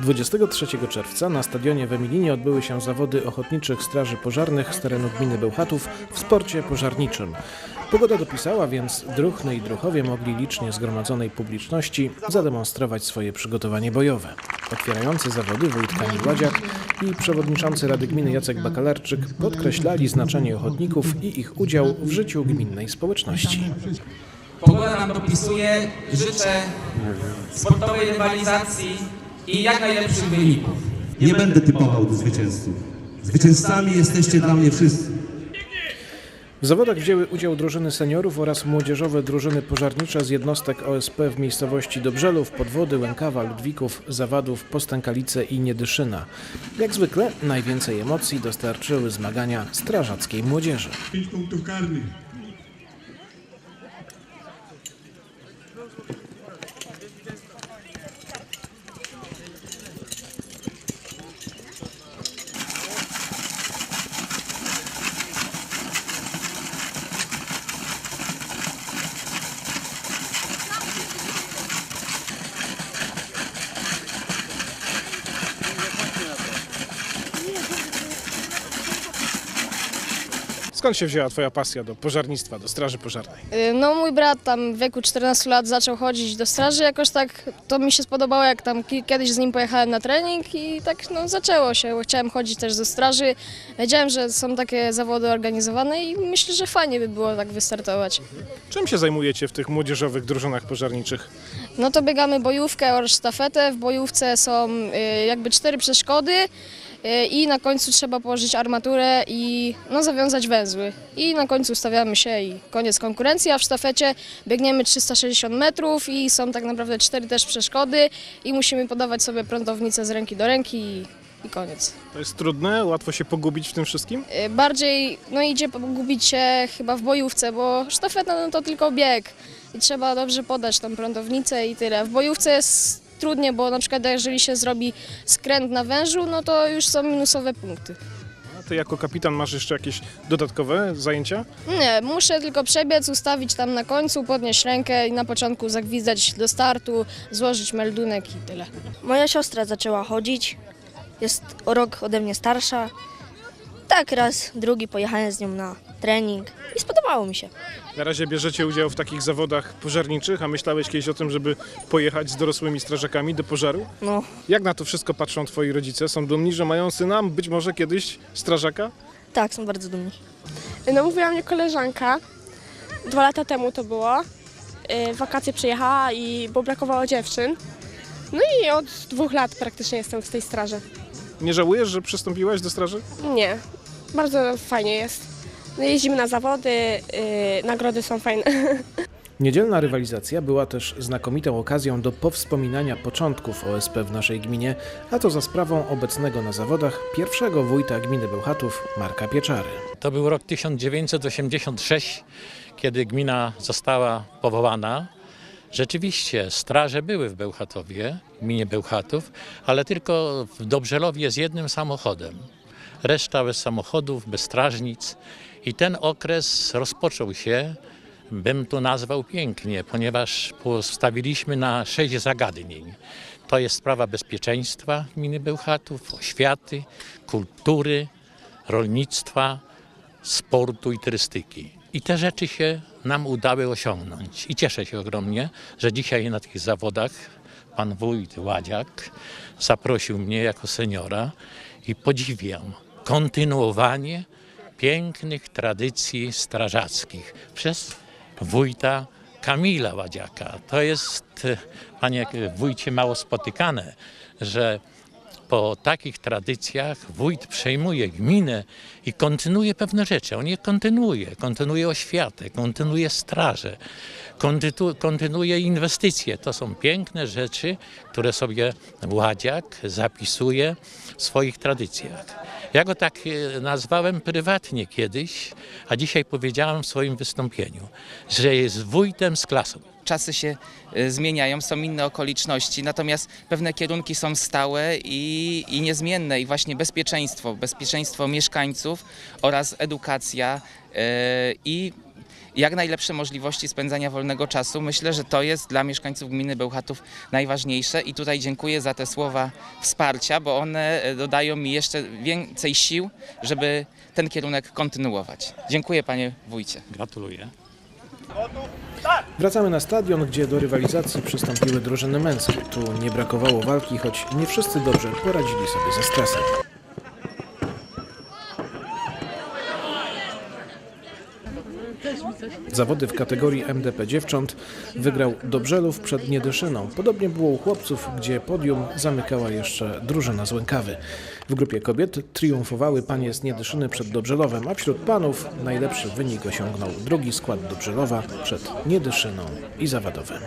23 czerwca na stadionie w Emilinie odbyły się zawody ochotniczych straży pożarnych z terenu gminy Bełchatów w sporcie pożarniczym. Pogoda dopisała, więc druhny i druchowie mogli licznie zgromadzonej publiczności zademonstrować swoje przygotowanie bojowe. Otwierający zawody wójt Kamil Ładziak i przewodniczący Rady Gminy Jacek Bakalarczyk podkreślali znaczenie ochotników i ich udział w życiu gminnej społeczności. Pogoda nam dopisuje. Życzę sportowej rywalizacji i jak najlepszych wyników. Nie będę typował do zwycięzców. Zwycięzcami jesteście dla mnie wszyscy. W zawodach wzięły udział drużyny seniorów oraz młodzieżowe drużyny pożarnicze z jednostek OSP w miejscowości Dobrzelów, Podwody, Łękawa, Ludwików, Zawadów, Postękalice i Niedyszyna. Jak zwykle najwięcej emocji dostarczyły zmagania strażackiej młodzieży. 5 punktów karnych. Skąd się wzięła Twoja pasja do pożarnictwa, do straży pożarnej? Y, No mój brat tam w wieku 14 lat zaczął chodzić do straży, jakoś tak to mi się spodobało, jak tam ki- kiedyś z nim pojechałem na trening i tak no zaczęło się. Chciałem chodzić też do straży. Wiedziałem, że są takie zawody organizowane i myślę, że fajnie by było tak wystartować. Czym się zajmujecie w tych młodzieżowych drużynach pożarniczych? No to biegamy bojówkę oraz sztafetę. W bojówce są y, jakby cztery przeszkody i na końcu trzeba położyć armaturę i no, zawiązać węzły. I na końcu ustawiamy się i koniec konkurencji, a w sztafecie biegniemy 360 metrów i są tak naprawdę cztery też przeszkody i musimy podawać sobie prądownicę z ręki do ręki i, i koniec. To jest trudne, łatwo się pogubić w tym wszystkim? Y, Bardziej no, idzie pogubić się chyba w bojówce, bo sztafeta no, to tylko bieg i trzeba dobrze podać tą prądownicę i tyle. W bojówce jest trudnie, bo na przykład jeżeli się zrobi skręt na wężu, no to już są minusowe punkty. A ty jako kapitan masz jeszcze jakieś dodatkowe zajęcia? Nie, muszę tylko przebiec, ustawić tam na końcu, podnieść rękę i na początku zagwizdać do startu, złożyć meldunek i tyle. Moja siostra zaczęła chodzić, jest o rok ode mnie starsza. Tak, raz, drugi pojechałem z nią na trening i spodobało mi się. Na razie bierzecie udział w takich zawodach pożarniczych, a myślałeś kiedyś o tym, żeby pojechać z dorosłymi strażakami do pożaru? No, Jak na to wszystko patrzą twoi rodzice? Są dumni, że mają syna, być może kiedyś strażaka? tak, są bardzo dumni. No mówiła mnie koleżanka, dwa lata temu to było, yy, w wakacje przyjechała i bo brakowało dziewczyn. No i od dwóch lat praktycznie jestem w tej straży. Nie żałujesz, że przystąpiłaś do straży? Nie, bardzo fajnie jest. No, jeździmy na zawody, yy, nagrody są fajne. Niedzielna rywalizacja była też znakomitą okazją do powspominania początków OSP w naszej gminie, a to za sprawą obecnego na zawodach pierwszego wójta gminy Bełchatów, Marka Pieczary. To był rok 1986, kiedy gmina została powołana. Rzeczywiście straże były w Bełchatowie, w gminie Bełchatów, ale tylko w Dobrzelowie z jednym samochodem. Reszta bez samochodów, bez strażnic. I ten okres rozpoczął się, bym tu nazwał pięknie, ponieważ postawiliśmy na sześć zagadnień. To jest sprawa bezpieczeństwa gminy Bełchatów, oświaty, kultury, rolnictwa, sportu i turystyki. I te rzeczy się nam udały osiągnąć. I cieszę się ogromnie, że dzisiaj na tych zawodach pan wójt Ładziak zaprosił mnie jako seniora i podziwiam kontynuowanie pięknych tradycji strażackich przez wójta Kamila Ładziaka. To jest, e, panie wójcie, mało spotykane, że po takich tradycjach wójt przejmuje gminę i kontynuuje pewne rzeczy. On je kontynuuje. Kontynuuje oświatę, kontynuuje straże, kontynu- kontynuuje inwestycje. To są piękne rzeczy, które sobie Ładziak zapisuje w swoich tradycjach. Ja go tak e, nazwałem prywatnie kiedyś, a dzisiaj powiedziałem w swoim wystąpieniu, że jest wójtem z klasą. Czasy się y, zmieniają, są inne okoliczności, natomiast pewne kierunki są stałe i, i niezmienne i właśnie bezpieczeństwo, bezpieczeństwo mieszkańców oraz edukacja y, i jak najlepsze możliwości spędzania wolnego czasu. Myślę, że to jest dla mieszkańców gminy Bełchatów najważniejsze i tutaj dziękuję za te słowa wsparcia, bo one e, dodają mi jeszcze więcej sił, żeby ten kierunek kontynuować. Dziękuję panie wójcie. Gratuluję. Wracamy na stadion, gdzie do rywalizacji przystąpiły drużyny męskie. Tu nie brakowało walki, choć nie wszyscy dobrze poradzili sobie ze stresem. Zawody w kategorii MDP dziewcząt wygrał Dobrzelów przed Niedyszyną. Podobnie było u chłopców, gdzie podium zamykała jeszcze drużyna z Łękawy. W grupie kobiet triumfowały panie z Niedyszyny przed Dobrzelowem, a wśród panów najlepszy wynik osiągnął drugi skład Dobrzelowa przed Niedyszyną i Zawadowem.